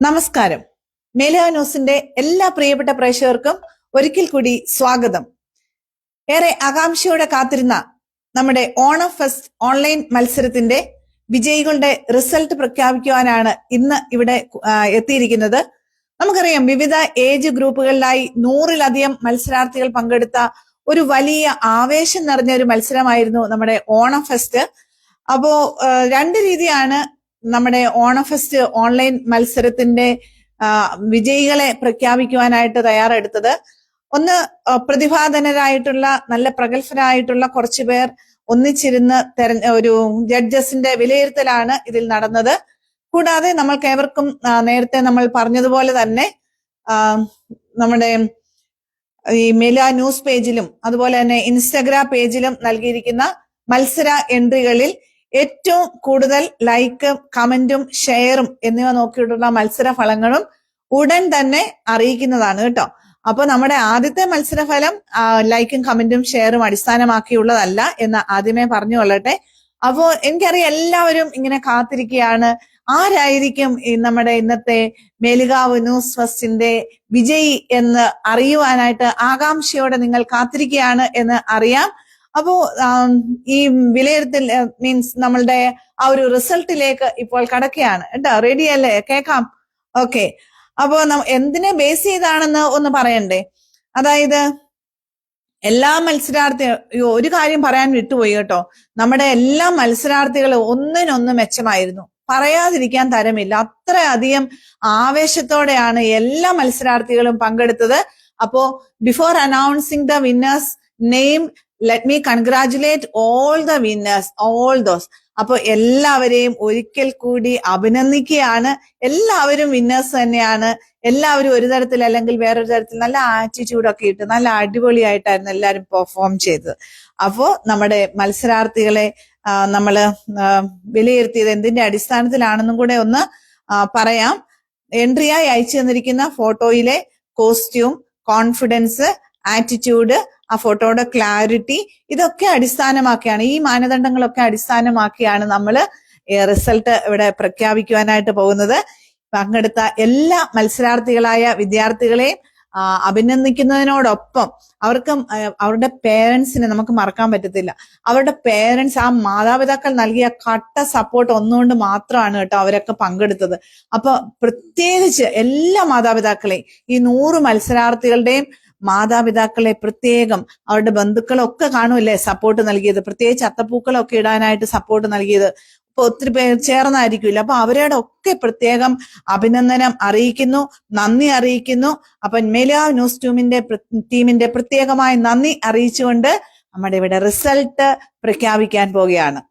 നമസ്കാരം. മേലുക ന്യൂസിന്റെ എല്ലാ പ്രിയപ്പെട്ട പ്രേക്ഷകർക്കും ഒരിക്കൽ കൂടി സ്വാഗതം. ഏറെ ആകാംക്ഷയോടെ കാത്തിരുന്ന നമ്മുടെ ഓണം ഫെസ്റ്റ് ഓൺലൈൻ മത്സരത്തിന്റെ വിജയികളുടെ റിസൾട്ട് പ്രഖ്യാപിക്കുവാനാണ് ഇന്ന് ഇവിടെ എത്തിയിരിക്കുന്നത്. നമുക്കറിയാം വിവിധ ഏജ് ഗ്രൂപ്പുകളിലായി നൂറിലധികം മത്സരാർത്ഥികൾ പങ്കെടുത്ത ഒരു വലിയ ആവേശം നിറഞ്ഞ ഒരു മത്സരമായിരുന്നു നമ്മുടെ ഓണം ഫെസ്റ്റ്. അപ്പോ രണ്ട് രീതിയാണ് നമ്മുടെ ഓണഫെസ്റ്റ് ഓൺലൈൻ മത്സരത്തിന്റെ വിജയികളെ പ്രഖ്യാപിക്കുവാനായിട്ട് തയ്യാറെടുത്തത്. ഒന്ന് പ്രതിഭാധനരായിട്ടുള്ള നല്ല പ്രഗത്ഭരായിട്ടുള്ള കുറച്ചു പേർ ഒന്നിച്ചിരുന്ന് തെരഞ്ഞ ഒരു ജഡ്ജസിന്റെ വിലയിരുത്തലാണ് ഇതിൽ നടന്നത്. കൂടാതെ നമ്മൾക്ക് ഏവർക്കും നേരത്തെ നമ്മൾ പറഞ്ഞതുപോലെ തന്നെ നമ്മുടെ ഈ മെല ന്യൂസ് പേജിലും അതുപോലെ തന്നെ ഇൻസ്റ്റഗ്രാം പേജിലും നൽകിയിരിക്കുന്ന മത്സര എൻട്രികളിൽ ഏറ്റവും കൂടുതൽ ലൈക്കും കമന്റും ഷെയറും എന്നിവ നോക്കിയിട്ടുള്ള മത്സര ഫലങ്ങളും ഉടൻ തന്നെ അറിയിക്കുന്നതാണ് കേട്ടോ. അപ്പൊ നമ്മുടെ ആദ്യത്തെ മത്സരഫലം ലൈക്കും കമന്റും ഷെയറും അടിസ്ഥാനമാക്കിയുള്ളതല്ല എന്ന് ആദ്യമേ പറഞ്ഞു കൊള്ളട്ടെ. അപ്പോ എനിക്കറിയാം എല്ലാവരും ഇങ്ങനെ കാത്തിരിക്കുകയാണ്. ആരായിരിക്കും നമ്മുടെ ഇന്നത്തെ മേലുകാവ് ന്യൂസ് ഫസ്റ്റിന്റെ വിജയി എന്ന് അറിയുവാനായിട്ട് ആകാംക്ഷയോടെ നിങ്ങൾ കാത്തിരിക്കുകയാണ് എന്ന് അറിയാം. അപ്പോ ഈ വിലയിരുത്തൽ മീൻസ് നമ്മളുടെ ആ ഒരു റിസൾട്ടിലേക്ക് ഇപ്പോൾ കടക്കുകയാണ്. കേട്ടോ? റെഡി അല്ലേ? കേക്കാം ഓക്കെ അപ്പോ എന്തിനെ ബേസ് ചെയ്താണെന്ന് ഒന്ന് പറയണ്ടേ? അതായത് എല്ലാ മത്സരാർത്ഥി ഒരു കാര്യം പറയാൻ വിട്ടുപോയി കേട്ടോ. നമ്മുടെ എല്ലാ മത്സരാർത്ഥികളും ഒന്നിനൊന്ന് മെച്ചമായിരുന്നു. പറയാതിരിക്കാൻ തരമില്ല. അത്രയധികം ആവേശത്തോടെയാണ് എല്ലാ മത്സരാർത്ഥികളും പങ്കെടുത്തത്. അപ്പോ before announcing the winners name let me congratulate all the winners all those അപ്പൊ എല്ലാവരെയും ഒരിക്കൽ കൂടി അഭിനന്ദിക്കുകയാണ്. എല്ലാവരും വിന്നേഴ്സ് തന്നെയാണ്. എല്ലാവരും ഒരു തരത്തിൽ അല്ലെങ്കിൽ വേറൊരു തരത്തിൽ നല്ല ആറ്റിറ്റ്യൂഡൊക്കെ ഇട്ട് നല്ല അടിപൊളിയായിട്ടായിരുന്നു എല്ലാവരും പെർഫോം ചെയ്തത്. അപ്പോ നമ്മുടെ മത്സരാർത്ഥികളെ നമ്മൾ വിലയിരുത്തിയത് എന്തിന്റെ അടിസ്ഥാനത്തിലാണെന്നും കൂടെ ഒന്ന് പറയാം. എൻട്രിയായി അയച്ചു തന്നിരിക്കുന്ന ഫോട്ടോയിലെ കോസ്റ്റ്യൂം കോൺഫിഡൻസ് ആറ്റിറ്റ്യൂഡ് ആ ഫോട്ടോയുടെ ക്ലാരിറ്റി ഇതൊക്കെ അടിസ്ഥാനമാക്കിയാണ്. ഈ മാനദണ്ഡങ്ങളൊക്കെ അടിസ്ഥാനമാക്കിയാണ് നമ്മൾ റിസൾട്ട് ഇവിടെ പ്രഖ്യാപിക്കുവാനായിട്ട് പോകുന്നത്. പങ്കെടുത്ത എല്ലാ മത്സരാർത്ഥികളായ വിദ്യാർത്ഥികളെയും അഭിനന്ദിക്കുന്നതിനോടൊപ്പം അവർക്ക് അവരുടെ പേരൻസിനെ നമുക്ക് മറക്കാൻ പറ്റത്തില്ല. അവരുടെ പേരൻസ് ആ മാതാപിതാക്കൾ നൽകിയ കട്ട സപ്പോർട്ട് ഒന്നുകൊണ്ട് മാത്രമാണ് കേട്ടോ അവരൊക്കെ പങ്കെടുത്തത്. അപ്പൊ പ്രത്യേകിച്ച് എല്ലാ മാതാപിതാക്കളെയും ഈ നൂറ് മത്സരാർത്ഥികളുടെയും മാതാപിതാക്കളെ പ്രത്യേകം അവരുടെ ബന്ധുക്കളൊക്കെ കാണുമല്ലേ സപ്പോർട്ട് നൽകിയത്? പ്രത്യേകിച്ച് അത്തപ്പൂക്കളൊക്കെ ഇടാനായിട്ട് സപ്പോർട്ട് നൽകിയത്. ഇപ്പൊ ഒത്തിരി പേർ ചേർന്നായിരിക്കില്ല അപ്പൊ അവരുടെ ഒക്കെ പ്രത്യേകം അഭിനന്ദനം അറിയിക്കുന്നു നന്ദി അറിയിക്കുന്നു. അപ്പൊ മേലാ ന്യൂസ് ടീമിന്റെ ടീമിന്റെ പ്രത്യേകമായി നന്ദി അറിയിച്ചുകൊണ്ട് നമ്മുടെ ഇവിടെ റിസൾട്ട് പ്രഖ്യാപിക്കാൻ പോവുകയാണ്.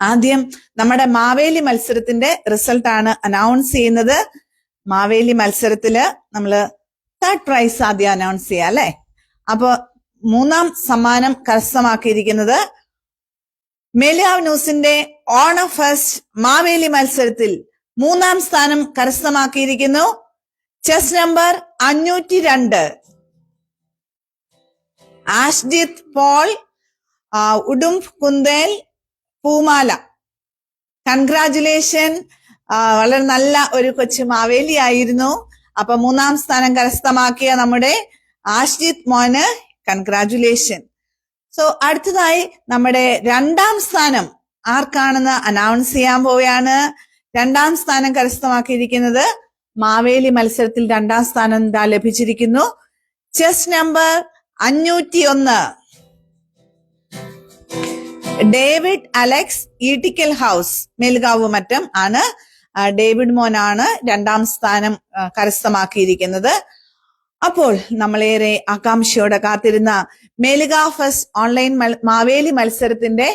ആദ്യം നമ്മുടെ മാവേലി മത്സരത്തിന്റെ റിസൾട്ടാണ് അനൗൺസ് ചെയ്യുന്നത്. മാവേലി മത്സരത്തിൽ നമ്മൾ തേർഡ് പ്രൈസ് ആദ്യം അനൗൺസ് ചെയ്യാം അല്ലെ? അപ്പൊ മൂന്നാം സമ്മാനം കരസ്ഥമാക്കിയിരിക്കുന്നത് മെലിയാവ് ന്യൂസിന്റെ ഓണ ഫസ്റ്റ് മാവേലി മത്സരത്തിൽ മൂന്നാം സ്ഥാനം കരസ്ഥമാക്കിയിരിക്കുന്നു. ചെസ് നമ്പർ അഞ്ഞൂറ്റി രണ്ട് ആഷ്ജിത് പോൾ ഉടുംഫ് ഉടും കുന്തേൽ പൂമാല. കൺഗ്രാചുലേഷൻ വളരെ നല്ല ഒരു കൊച്ചു മാവേലി ആയിരുന്നു അപ്പൊ മൂന്നാം സ്ഥാനം കരസ്ഥമാക്കിയ നമ്മുടെ ആശ്ജിത് മോന് കൺഗ്രാചുലേഷൻ സോ അടുത്തതായി നമ്മുടെ രണ്ടാം സ്ഥാനം ആർക്കാണെന്ന് അനൗൺസ് ചെയ്യാൻ പോവുകയാണ്. രണ്ടാം സ്ഥാനം കരസ്ഥമാക്കിയിരിക്കുന്നത് മാവേലി മത്സരത്തിൽ രണ്ടാം സ്ഥാനം ലഭിച്ചിരിക്കുന്നു. ചെസ് നമ്പർ അഞ്ഞൂറ്റി ഒന്ന് David Alex Eettikkal house Melgav Mattam ആണ്. ഡേവിഡ് മോനാണ് രണ്ടാം സ്ഥാനം കരസ്ഥമാക്കിയിരിക്കുന്നത്. അപ്പോൾ നമ്മളേറെ ആകാംക്ഷയോടെ കാത്തിരുന്ന മേലുകാ ഫസ്റ്റ് ഓൺലൈൻ മാവേലി മത്സരത്തിന്റെ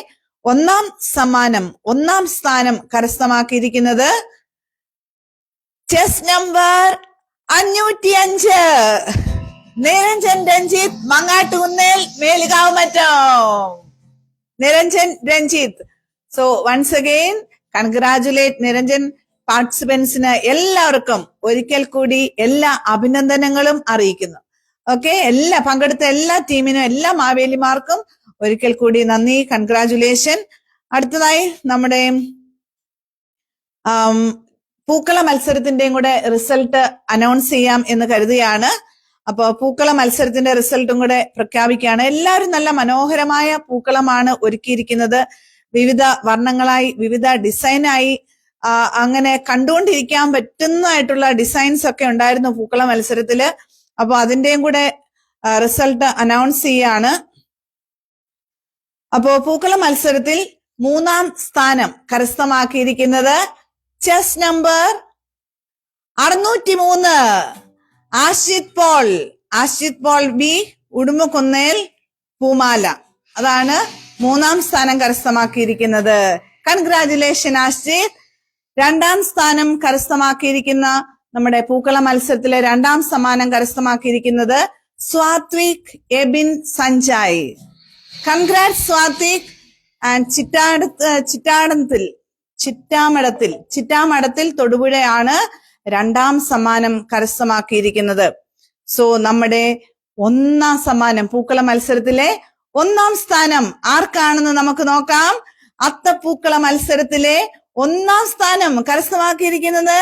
ഒന്നാം സമ്മാനം ഒന്നാം സ്ഥാനം കരസ്ഥമാക്കിയിരിക്കുന്നത്. ചെസ് നമ്പർ അഞ്ഞൂറ്റി അഞ്ച് Niranjan Ranjith Mangattukunnel Melukavu Mattam. Niranjan Ranjith. So once again congratulate Niranjan പാർട്ടിസിപ്പൻസിന് എല്ലാവർക്കും. ഒരിക്കൽ കൂടി എല്ലാ അഭിനന്ദനങ്ങളും അറിയിക്കുന്നു. ഓക്കെ എല്ലാ പങ്കെടുത്ത എല്ലാ ടീമിനും എല്ലാ മാവേലിമാർക്കും ഒരിക്കൽ കൂടി നന്ദി കൺഗ്രാറ്റുലേഷൻ അടുത്തതായി നമ്മുടെ പൂക്കള മത്സരത്തിന്റെയും കൂടെ റിസൾട്ട് അനൗൺസ് ചെയ്യാം എന്ന് കരുതുകയാണ്. അപ്പൊ പൂക്കള മത്സരത്തിന്റെ റിസൾട്ടും കൂടെ പ്രഖ്യാപിക്കുകയാണ്. എല്ലാവരും നല്ല മനോഹരമായ പൂക്കളമാണ് ഒരുക്കിയിരിക്കുന്നത്. വിവിധ വർണങ്ങളായി വിവിധ ഡിസൈനായി അങ്ങനെ കണ്ടുകൊണ്ടിരിക്കാൻ പറ്റുന്നതായിട്ടുള്ള ഡിസൈൻസ് ഒക്കെ ഉണ്ടായിരുന്നു പൂക്കള മത്സരത്തിൽ. അപ്പോൾ അതിന്റെയും കൂടെ റിസൾട്ട് അനൗൺസ് ചെയ്യാണ്. അപ്പോൾ പൂക്കള മത്സരത്തിൽ മൂന്നാം സ്ഥാനം കരസ്ഥമാക്കിയിരിക്കുന്നത് ചെസ് നമ്പർ അറുന്നൂറ്റി മൂന്ന് Ashith Paul. Ashith Paul B Udumbukunnel Poomala. അതാണ് മൂന്നാം സ്ഥാനം കരസ്ഥമാക്കിയിരിക്കുന്നത്. കൺഗ്രാചുലേഷൻ ആഷിത് രണ്ടാം സ്ഥാനം കരസ്ഥമാക്കിയിരിക്കുന്ന നമ്മുടെ പൂക്കള മത്സരത്തിലെ രണ്ടാം സമ്മാനം കരസ്ഥമാക്കിയിരിക്കുന്നത് സ്വാത്വിക് എബിൻ സഞ്ജായ്. കൺഗ്രാറ്റ് സ്വാത്വിക് ആൻഡ് ചിറ്റാടത്ത് ചിറ്റാടത്തിൽ ചിറ്റാമടത്തിൽ ചിറ്റാമടത്തിൽ തൊടുപുഴയാണ് രണ്ടാം സമ്മാനം കരസ്ഥമാക്കിയിരിക്കുന്നത്. സോ നമ്മുടെ ഒന്നാം സമ്മാനം പൂക്കള മത്സരത്തിലെ ഒന്നാം സ്ഥാനം ആർക്കാണെന്ന് നമുക്ക് നോക്കാം. അത്തപ്പൂക്കള മത്സരത്തിലെ ഒന്നാം സ്ഥാനം കരസ്ഥമാക്കിയിരിക്കുന്നത്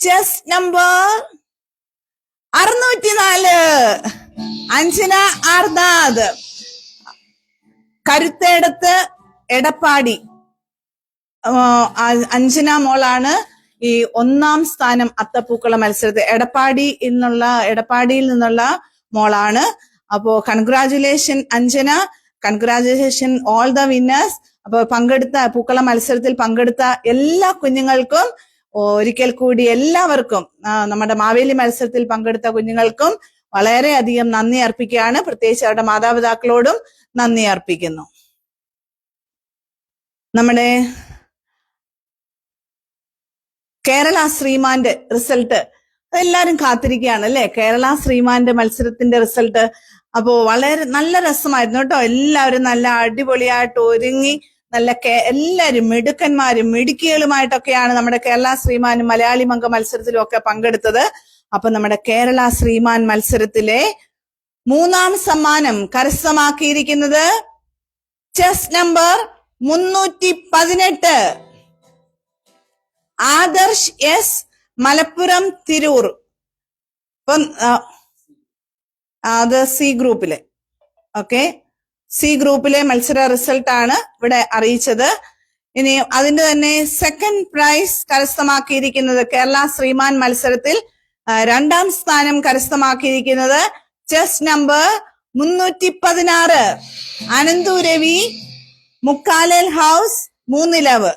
ചെസ് നമ്പർ അറുന്നൂറ്റിനാല്. അഞ്ജന ആർദാദ് കരുത്തേടത്ത് എടപ്പാടി. അഞ്ജന മോളാണ് ഈ ഒന്നാം സ്ഥാനം അത്തപ്പൂക്കള മത്സരത്തിൽ എടപ്പാടി എന്നുള്ള എടപ്പാടിയിൽ നിന്നുള്ള മോളാണ്. അപ്പോ congratulation Anjana congratulation all the winners അപ്പോൾ പങ്കെടുത്ത പൂക്കള മത്സരത്തിൽ പങ്കെടുത്ത എല്ലാ കുഞ്ഞുങ്ങൾക്കും ഒരിക്കൽ കൂടി എല്ലാവർക്കും നമ്മുടെ മാവേലി മത്സരത്തിൽ പങ്കെടുത്ത കുഞ്ഞുങ്ങൾക്കും വളരെയധികം നന്ദി അർപ്പിക്കുകയാണ്. പ്രത്യേകിച്ച് അവരുടെ മാതാപിതാക്കളോടും നന്ദി അർപ്പിക്കുന്നു. നമ്മുടെ കേരള ശ്രീമാന്റെ റിസൾട്ട് എല്ലാരും കാത്തിരിക്കുകയാണ് അല്ലെ? കേരള ശ്രീമാന്റെ മത്സരത്തിന്റെ റിസൾട്ട് അപ്പോ വളരെ നല്ല രസമായിരുന്നു കേട്ടോ. എല്ലാവരും നല്ല അടിപൊളിയായിട്ട് ഒരുങ്ങി നല്ല എല്ലാരും മിടുക്കന്മാരും മിടുക്കികളുമായിട്ടൊക്കെയാണ് നമ്മുടെ കേരള ശ്രീമാനും മലയാളി മംഗ മത്സരത്തിലും ഒക്കെ പങ്കെടുത്തത്. അപ്പൊ നമ്മുടെ കേരള ശ്രീമാൻ മത്സരത്തിലെ മൂന്നാം സമ്മാനം കരസ്ഥമാക്കിയിരിക്കുന്നത് ചെസ് നമ്പർ മുന്നൂറ്റി പതിനെട്ട്. ആദർശ് എസ് മലപ്പുറം തിരൂർ. ഇപ്പം അത് സി ഗ്രൂപ്പിലെ. ഓക്കെ? സി ഗ്രൂപ്പിലെ മത്സര റിസൾട്ട് ആണ് ഇവിടെ അറിയിച്ചത്. ഇനി അതിന്റെ തന്നെ സെക്കൻഡ് പ്രൈസ് കരസ്ഥമാക്കിയിരിക്കുന്നത് കേരള ശ്രീമാൻ മത്സരത്തിൽ രണ്ടാം സ്ഥാനം കരസ്ഥമാക്കിയിരിക്കുന്നത് ചെസ് നമ്പർ മുന്നൂറ്റി പതിനാറ് Ananthu Ravi Mukkalal house Moonnilavu.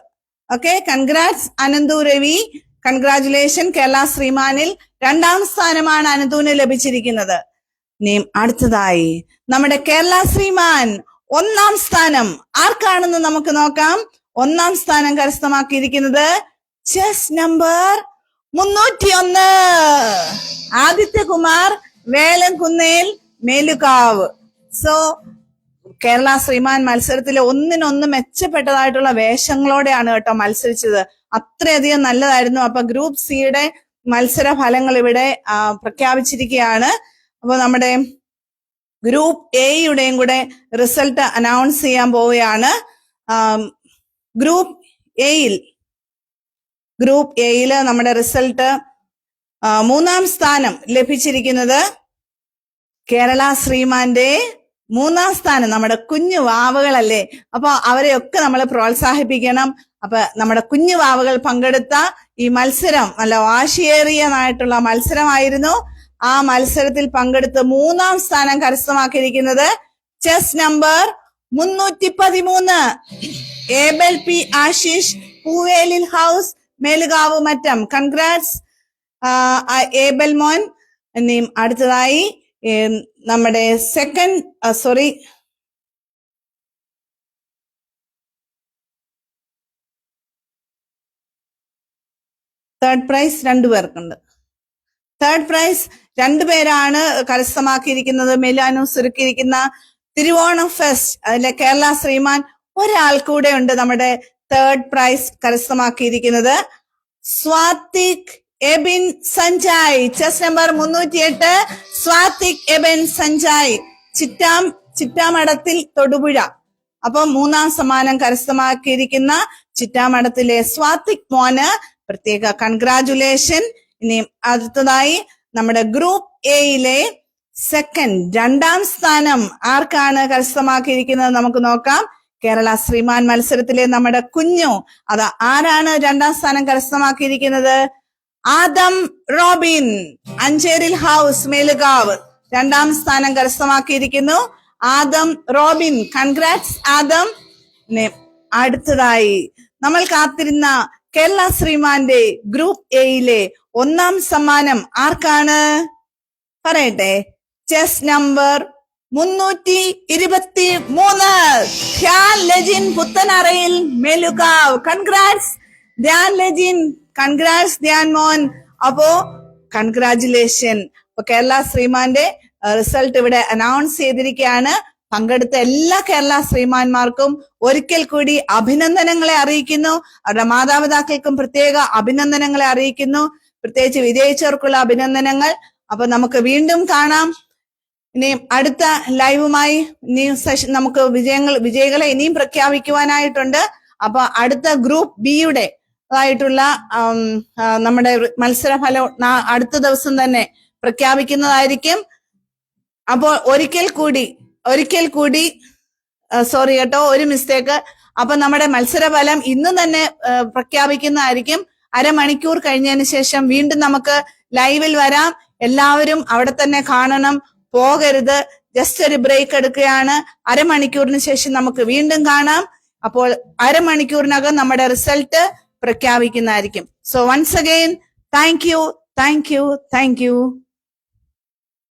Okay congrats Ananthu Ravi congratulation Kerala ശ്രീമാനിൽ രണ്ടാം സ്ഥാനമാണ് അനന്തുവിന് ലഭിച്ചിരിക്കുന്നത്. ഇനി അടുത്തതായി നമ്മുടെ കേരള ശ്രീമാൻ ഒന്നാം സ്ഥാനം. ആർക്കാണെന്ന് നമുക്ക് നോക്കാം. ഒന്നാം സ്ഥാനം കരസ്ഥമാക്കിയിരിക്കുന്നത് ചെസ് നമ്പർ മുന്നൂറ്റിയൊന്ന്. ആദിത്യകുമാർ വേലംകുന്നേൽ മേലുകാവ്. സോ കേരള ശ്രീമാൻ മത്സരത്തിൽ ഒന്നിനൊന്ന് മെച്ചപ്പെട്ടതായിട്ടുള്ള വേഷങ്ങളോടെയാണ് കേട്ടോ മത്സരിച്ചത്. അത്രയധികം നല്ലതായിരുന്നു. അപ്പൊ ഗ്രൂപ്പ് സിയുടെ മത്സര ഫലങ്ങൾ ഇവിടെ പ്രഖ്യാപിച്ചിരിക്കുകയാണ്. അപ്പൊ നമ്മുടെ ഗ്രൂപ്പ് എയുടെയും കൂടെ റിസൾട്ട് അനൗൺസ് ചെയ്യാൻ പോവുകയാണ്. ഗ്രൂപ്പ് എയിൽ ഗ്രൂപ്പ് എയിൽ നമ്മുടെ റിസൾട്ട് മൂന്നാം സ്ഥാനം ലഭിച്ചിരിക്കുന്നത് കേരള ശ്രീമാന്റെ മൂന്നാം സ്ഥാനം നമ്മുടെ കുഞ്ഞു വാവകളല്ലേ? അപ്പൊ അവരെയൊക്കെ നമ്മൾ പ്രോത്സാഹിപ്പിക്കണം. അപ്പൊ നമ്മുടെ കുഞ്ഞു വാവകൾ പങ്കെടുത്ത ഈ മത്സരം നല്ല വാശിയേറിയതായിട്ടുള്ള മത്സരമായിരുന്നു. ആ മത്സരത്തിൽ പങ്കെടുത്ത് മൂന്നാം സ്ഥാനം കരസ്ഥമാക്കിയിരിക്കുന്നത് ചെസ് നമ്പർ മുന്നൂറ്റി പതിമൂന്ന് Abel P Ashish Poovelil house Melukavu Mattam congrats Abel മോൻ. എന്നെയും അടുത്തതായി നമ്മുടെ സെക്കൻഡ് സോറി തേർഡ് പ്രൈസ് രണ്ടു പേർക്കുണ്ട്. തേർഡ് പ്രൈസ് രണ്ടുപേരാണ് കരസ്ഥമാക്കിയിരിക്കുന്നത്. മെലാനൂസ് സുരുക്കിയിരിക്കുന്ന തിരുവോണം ഫെസ്റ്റ് അതിലെ കേരള ശ്രീമാൻ ഒരാൾ കൂടെ ഉണ്ട് നമ്മുടെ തേർഡ് പ്രൈസ് കരസ്ഥമാക്കിയിരിക്കുന്നത്. സ്വാതിക് എബിൻ സഞ്ജായ്. ചെസ് നമ്പർ മുന്നൂറ്റിയെട്ട്. സ്വാതിക് എബിൻ സഞ്ജായ്. ചിറ്റാം ചിറ്റാമടത്തിൽ തൊടുപുഴ. അപ്പൊ മൂന്നാം സമ്മാനം കരസ്ഥമാക്കിയിരിക്കുന്ന ചിറ്റാമടത്തിലെ സ്വാതിക് മോന് പ്രത്യേക കൺഗ്രാചുലേഷൻ ഇനി അടുത്തതായി നമ്മുടെ ഗ്രൂപ്പ് എയിലെ സെക്കൻഡ് രണ്ടാം സ്ഥാനം ആർക്കാണ് കരസ്ഥമാക്കിയിരിക്കുന്നത് നമുക്ക് നോക്കാം. കേരള ശ്രീമാൻ മത്സരത്തിലെ നമ്മുടെ കുഞ്ഞു അത് ആരാണ് രണ്ടാം സ്ഥാനം കരസ്ഥമാക്കിയിരിക്കുന്നത്? Adam Robin Ancheril house Melukavu. രണ്ടാം സ്ഥാനം കരസ്ഥമാക്കിയിരിക്കുന്നു ആദം റോബിൻ. Congrats Adam. അടുത്തതായി നമ്മൾ കാത്തിരുന്ന കേരള ശ്രീമാന്റെ ഗ്രൂപ്പ് എയിലെ ഒന്നാം സമ്മാനം ആർക്കാണ്? പറയട്ടെ. ചെസ് നമ്പർ മുന്നൂറ്റി ഇരുപത്തി മൂന്ന് ഖ്യാൽ ലജിൻ പുത്തനറയിൽ മേലുകാവ്. കൺഗ്രാറ്റ്സ് ധ്യാൻ ലജിൻ കൺഗ്രാറ്റ്സ് ധ്യാൻ മോൻ. അപ്പോ കൺഗ്രാറ്റുലേഷൻ അപ്പൊ കേരള ശ്രീമാന്റെ റിസൾട്ട് ഇവിടെ അനൗൺസ് ചെയ്തിരിക്കുകയാണ്. പങ്കെടുത്ത എല്ലാ കേരള ശ്രീമാന്മാർക്കും ഒരിക്കൽ കൂടി അഭിനന്ദനങ്ങളെ അറിയിക്കുന്നു. അവരുടെ മാതാപിതാക്കൾക്കും പ്രത്യേക അഭിനന്ദനങ്ങളെ അറിയിക്കുന്നു. പ്രത്യേകിച്ച് വിജയിച്ചവർക്കുള്ള അഭിനന്ദനങ്ങൾ. അപ്പൊ നമുക്ക് വീണ്ടും കാണാം. ഇനിയും അടുത്ത ലൈവുമായി ഇനിയും സെഷൻ നമുക്ക് വിജയങ്ങൾ വിജയികളെ ഇനിയും പ്രഖ്യാപിക്കുവാനായിട്ടുണ്ട്. അപ്പൊ അടുത്ത ഗ്രൂപ്പ് ബിയുടെ ആയിട്ടുള്ള നമ്മുടെ മത്സരഫലം അടുത്ത ദിവസം തന്നെ പ്രഖ്യാപിക്കുന്നതായിരിക്കും. അപ്പോൾ ഒരിക്കൽ കൂടി ഒരിക്കൽ കൂടി സോറി കേട്ടോ ഒരു മിസ്റ്റേക്ക് അപ്പൊ നമ്മുടെ മത്സരഫലം ഇന്ന് തന്നെ പ്രഖ്യാപിക്കുന്നതായിരിക്കും. അരമണിക്കൂർ കഴിഞ്ഞതിന് ശേഷം വീണ്ടും നമുക്ക് ലൈവിൽ വരാം. എല്ലാവരും അവിടെ തന്നെ കാണണം. പോകരുത്. ജസ്റ്റ് ഒരു ബ്രേക്ക് എടുക്കുകയാണ്. അരമണിക്കൂറിന് ശേഷം നമുക്ക് വീണ്ടും കാണാം. അപ്പോൾ അരമണിക്കൂറിനകം നമ്മുടെ result പ്രഖ്യാപിക്കുന്നതായിരിക്കും. So once again thank you thank you thank you